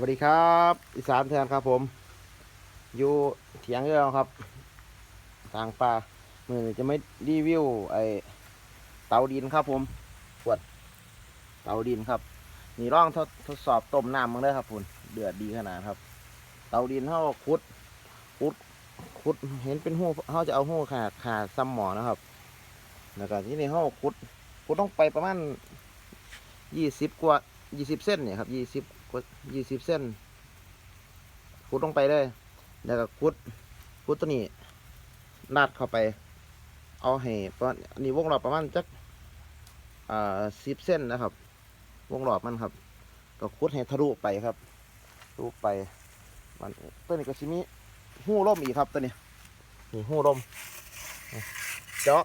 วัสดีครับ อีสานเทือนครับผม อยู่เถียงเรือครับ ทางป่ามือนจะไม่รีวิวไอเตาดินครับผมขวดเตาดินครับนี่ร่องทดทดสอบต้มน้ำมึงได้ครับคุณเดือดดีขนาดครับ เตาดินเขาขุดขุดขุดเห็นเป็นหูเขาจะเอาหูขาดขาดซ้ำหมอนะครับแล้วก็ที่นี่เขาขุดขุดต้องไปประมาณยี่สิบกว่ายี่สิบเส้นเนี่ยครับยี่สิบ กว่ายี่สิบเส้นขุดลงไปเลย แล้วก็ขุดขุดตัวนี้ลาดเข้าไป เอาให้ประมาณอันนี้วงรอบประมาณจักอ่าสิบเส้นนะครับ วงรอบมันครับ ก็ขุดให้ทะลุไปครับทะลุไปมันตัวนี้ก็ชิมีหู้ร่มอีกครับตัวนี้นี่หู้ร่มเจาะ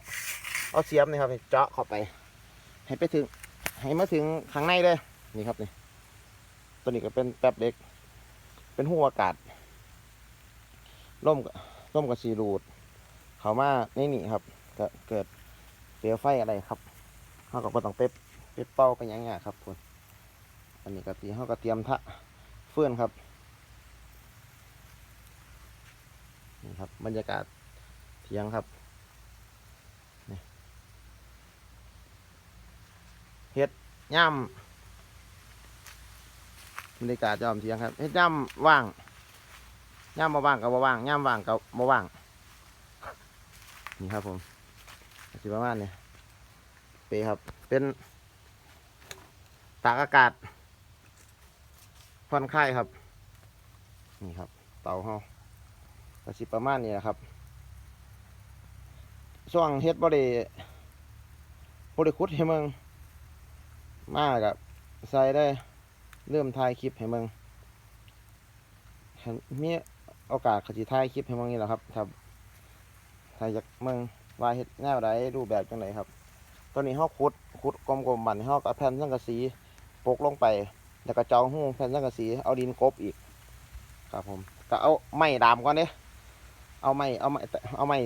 เอาเสียมนี่ครับเจาะเข้าไป ให้ไปถึงให้มาถึงข้างในเลยนี่ครับนี่ ตัวนี้ก็เป็นแป๊บเล็ก เป็นหูอากาศร่มก็ร่มกับสีรูด เขามาในนี่ครับก็เกิดเปลวไฟอะไรครับเขาก็บ่ต้องเป๊บเป๊บเป้ากันยังไงครับคุณอันนี้ก็ตีเขาก็เตรียมทะเฟื่อนครับนี่ครับบรรยากาศเที่ยงครับเฮ็ดย่ำ บรรยากาศจอมเที่ยงครับเฮ็ดย่ำว่างย่ำมาว่างกับมาว่างย่ำว่างกับมาว่าง นี่ครับผมสิประมาณนี้เปครับ เป็นตากอากาศผ่อนคลายครับ นี่ครับ เตาเฮาก็สิประมาณนี้แหละครับช่วงเฮ็ดบ่ได้บ่ได้ขุดให้มึงมากับใส่ได้ เริ่มถ่ายคลิปให้มึงคันมีโอกาสก็สิถ่ายคลิปให้มึงนี่แหละครับครับถ้าอยากเมืองว่าเฮ็ดแนวใดรูปแบบจังไดครับ ตอนนี้เฮาขุดขุดกลมๆบันี้เฮาก็เอาแผ่นสังกะสีปกลงไป แล้วก็จองหูแผ่นสังกะสีเอาดินกบอีก ครับผมก็เอาไม้ดามก่อนเด้เอาไม้เอาไม้เอาไม้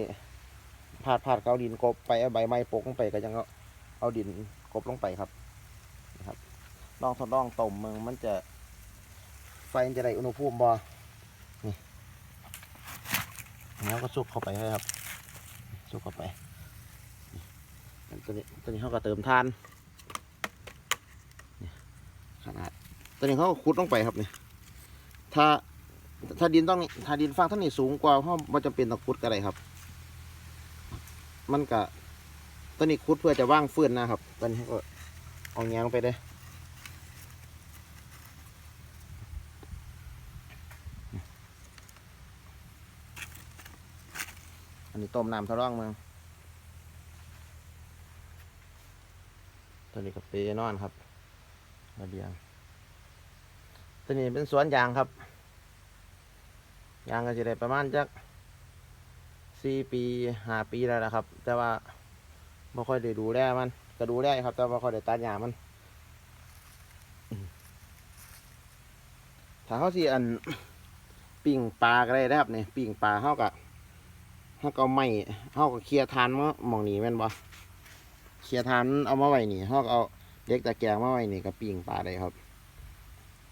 พาดพาดก็เอาดินกบไปเอาใบไม้ปกลงไปก็ยังเอาเอาดินกบลงไปครับ ลองทดลองต้มมึงมันจะ ไฟมันจะได้อุณหภูมิบ่นี่แล้วก็ซุกเข้าไปให้ครับซุกเข้าไปตัวนี้ตัวนี้เขาก็เติมทานขนาดตัวนี้เขาก็ขุดลงไปครับนี่ถ้าถ้าดินต้องถ้าดินฟังท่านนี่สูงกว่าเพราะมันจำเป็นต้องขุดก็ได้ครับ มันก็ตัวนี้ขุดเพื่อจะว่างฟื้นนะครับตัวนี้ก็เอาแงงไปเลย อันนี้ต้มน้ำทะล่องมึงตัวนี้ก็เปนอนครับระเบียงตัวนี้เป็นสวนยางครับ ยางก็จะได้ประมาณจักสี่ปีห้าปีแล้วนะครับ แต่ว่าไม่ค่อยได้ดูแลมันก็ดูแลครับ แต่ไม่ค่อยได้ตัดหญ้ามันถ้าเขาสิอันปิ่งปลาก็ได้นะครับเนี่ยปิ่งปลาเขากับ เขาก็เอาไม้เขาก็เคลียร์ทานมาหมองนี้แม่นบ่เคลียร์ทานเอามาไว้นี่เขาก็เอาเด็กตะแกรงมาไว้นี่กับปิ่งปลาได้ครับ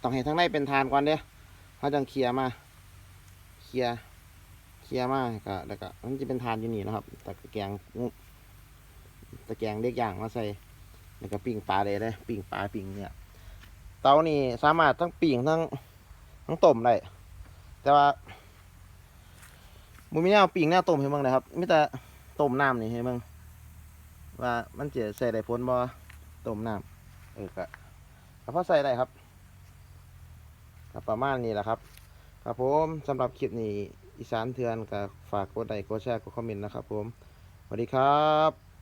ต้องให้ทั้งในเป็นทานก่อนเด้เขาจังเคลียร์มา เคลียร์เคลียร์มาก็แล้วก็มันจะเป็นทานอยู่นี่นะครับตะแกรงตะแกรงเด็กอย่างมาใส่แล้วก็ปิ่งปลาได้เลยปิ่งปลาปิ่งเนี่ยเตานี่สามารถทั้งปิ่งทั้งทั้งต้มได้แต่ว่า บุมีแนวปีงแนวต้มให้เบิ่งนะครับมีแต่ต้มน้ำนี่ให้มึงว่ามันจะใส่ได้ผลบ่ต้มน้ำเออก็ก็พอใส่ได้ครับประมาณนี้แหละครับ ครับผมสำหรับคลิปนี้อีสานเทือนก็ฝากกดไลค์กดแชร์กดคอมเมนต์นะครับผมสวัสดีครับ